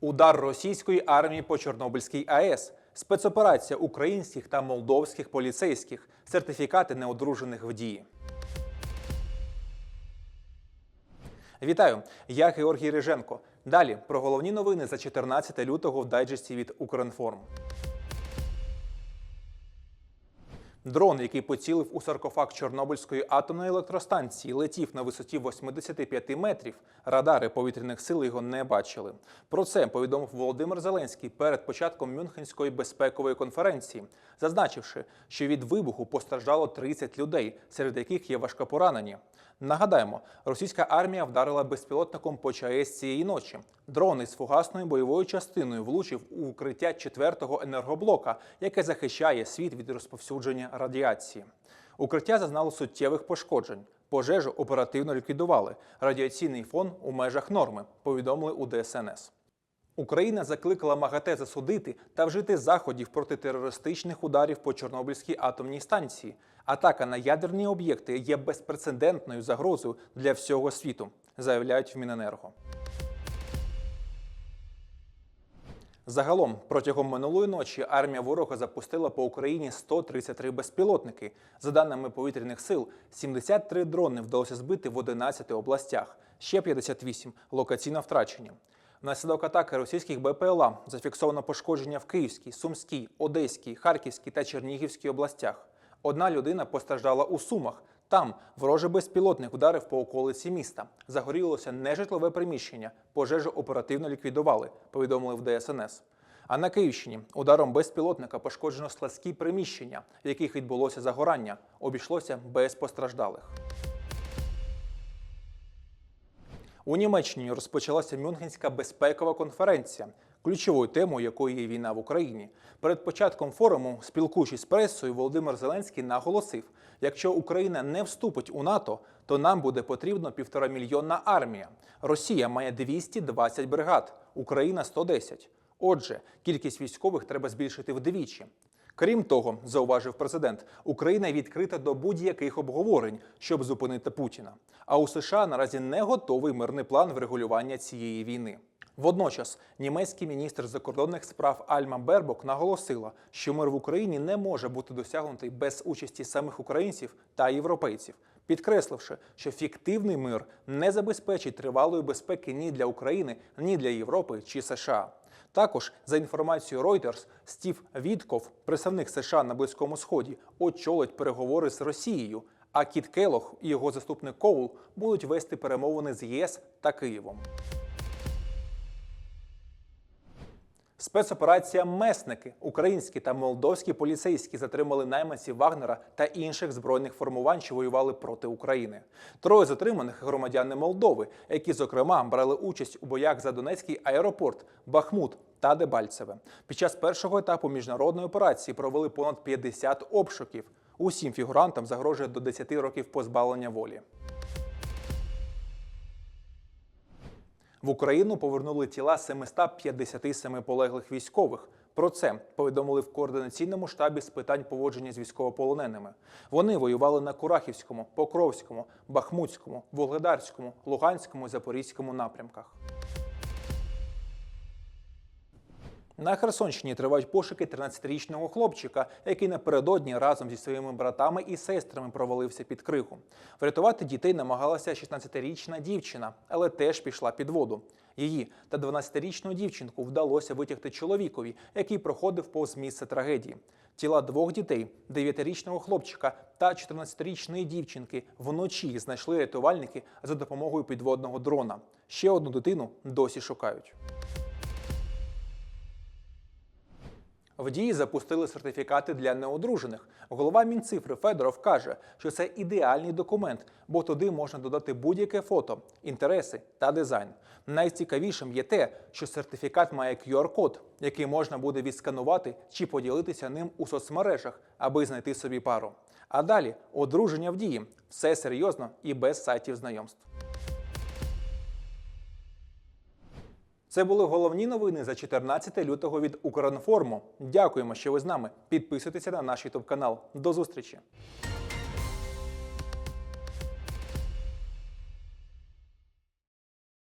Удар російської армії по Чорнобильській АЕС, спецоперація українських та молдовських поліцейських, сертифікати неодружених в дії. Вітаю! Я Георгій Риженко. Далі про головні новини за 14 лютого в дайджесті від Укрінформ. Дрон, який поцілив у саркофаг Чорнобильської атомної електростанції, летів на висоті 85 метрів. Радари повітряних сил його не бачили. Про це повідомив Володимир Зеленський перед початком Мюнхенської безпекової конференції, зазначивши, що від вибуху постраждало 30 людей, серед яких є важкопоранені. Нагадаємо, російська армія вдарила безпілотником по ЧАЕС цієї ночі. Дрон із фугасною бойовою частиною влучив у укриття четвертого енергоблока, яке захищає світ від розповсюдження радіації. Укриття зазнало суттєвих пошкоджень. Пожежу оперативно ліквідували. Радіаційний фон у межах норми, повідомили у ДСНС. Україна закликала МАГАТЕ засудити та вжити заходів проти терористичних ударів по Чорнобильській атомній станції. Атака на ядерні об'єкти є безпрецедентною загрозою для всього світу, заявляють в Міненерго. Загалом протягом минулої ночі армія ворога запустила по Україні 133 безпілотники. За даними повітряних сил, 73 дрони вдалося збити в 11 областях, ще 58 локаційно втрачені. Внаслідок атаки російських БПЛА зафіксовано пошкодження в Київській, Сумській, Одеській, Харківській та Чернігівській областях. Одна людина постраждала у Сумах. Там ворожий безпілотник вдарив по околиці міста. Загорілося нежитлове приміщення. Пожежу оперативно ліквідували, повідомили в ДСНС. А на Київщині ударом безпілотника пошкоджено складські приміщення, в яких відбулося загорання. Обійшлося без постраждалих. У Німеччині розпочалася Мюнхенська безпекова конференція, ключовою темою якої є війна в Україні. Перед початком форуму, спілкуючись з пресою, Володимир Зеленський наголосив: якщо Україна не вступить у НАТО, то нам буде потрібно півтора мільйонна армія. Росія має 220 бригад, Україна 110. Отже, кількість військових треба збільшити вдвічі. Крім того, зауважив президент, Україна відкрита до будь-яких обговорень, щоб зупинити Путіна. А у США наразі не готовий мирний план врегулювання цієї війни. Водночас німецький міністр закордонних справ Альма Бербок наголосила, що мир в Україні не може бути досягнутий без участі самих українців та європейців, підкресливши, що фіктивний мир не забезпечить тривалої безпеки ні для України, ні для Європи чи США. Також, за інформацією Reuters, Стів Вітков, представник США на Близькому Сході, очолить переговори з Росією. А Кіт Келох і його заступник Коул будуть вести перемовини з ЄС та Києвом. Спецоперація Месники українські та молдовські поліцейські затримали найманців Вагнера та інших збройних формувань, що воювали проти України. Троє затриманих громадяни Молдови, які зокрема брали участь у боях за Донецький аеропорт, Бахмут та Дебальцеве. Під час першого етапу міжнародної операції провели понад 50 обшуків. Усім фігурантам загрожує до 10 років позбавлення волі. В Україну повернули тіла 757 полеглих військових. Про це повідомили в координаційному штабі з питань поводження з військовополоненими. Вони воювали на Курахівському, Покровському, Бахмутському, Вугледарському, Луганському, Запорізькому напрямках. На Херсонщині тривають пошуки 13-річного хлопчика, який напередодні разом зі своїми братами і сестрами провалився під кригу. Врятувати дітей намагалася 16-річна дівчина, але теж пішла під воду. Її та 12-річну дівчинку вдалося витягти чоловікові, який проходив повз місце трагедії. Тіла двох дітей, 9-річного хлопчика та 14-річної дівчинки, вночі знайшли рятувальники за допомогою підводного дрона. Ще одну дитину досі шукають. В дії запустили сертифікати для неодружених. Голова Мінцифри Федоров каже, що це ідеальний документ, бо туди можна додати будь-яке фото, інтереси та дизайн. Найцікавішим є те, що сертифікат має QR-код, який можна буде відсканувати чи поділитися ним у соцмережах, аби знайти собі пару. А далі одруження в дії. Все серйозно і без сайтів знайомств. Це були головні новини за 14 лютого від Укрінформу. Дякуємо, що ви з нами. Підписуйтеся на наш ютуб канал. До зустрічі!